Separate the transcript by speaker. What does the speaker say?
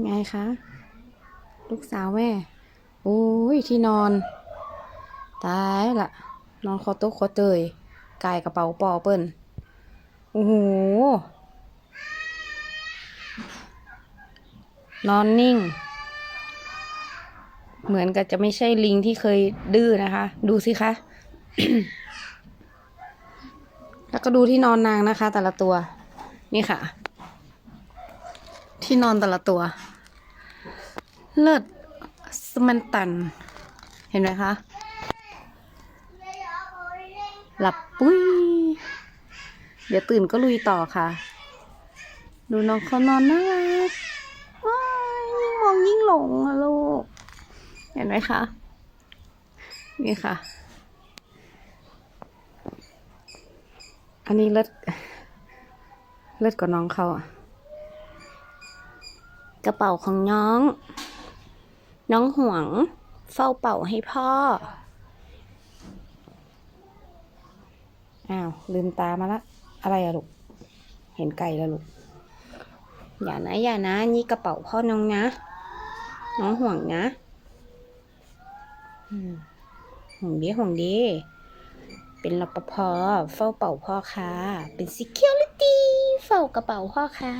Speaker 1: ไงคะ ลูกสาวแม่โอ้ยที่นอน ตายละนอนคอโต๊ะคอเตยกายกระเป๋าปอเปิ้นโอ้โหนอนนิ่ง เหมือนกับจะไม่ใช่ลิงที่เคยดื้อนะคะ ดูสิคะ แล้วก็ดูที่นอนนางนะคะ แต่ละตัว นี่ค่ะ ที่นอนแต่ละตัว เลิศสมันตัน เห็นไหมคะ หลับปุ้ย เดี๋ยวตื่นก็ลุยต่อค่ะ ดูน้องเขานอนน่ารักว้ายยิ่งมองยิ่งหลงอะลูก เห็นไหมคะ นี่ค่ะ อันนี้เลิศเลิศกว่าน้องเขาอะ กระเป๋าของน้อง น้องห่วง เฝ้าเป่าให้พ่อ อ้าว ลืมตามาละ อะไรอะลูก เห็นไก่แล้วลูก อย่านะ อย่านะ นี่กระเป๋าพ่อน้องนะ น้องห่วงนะห่วงดีห่วงดี เป็นรปภเฝ้าเป่าพ่อค่ะ เป็น security เฝ้ากระเป๋าพ่อค่ะ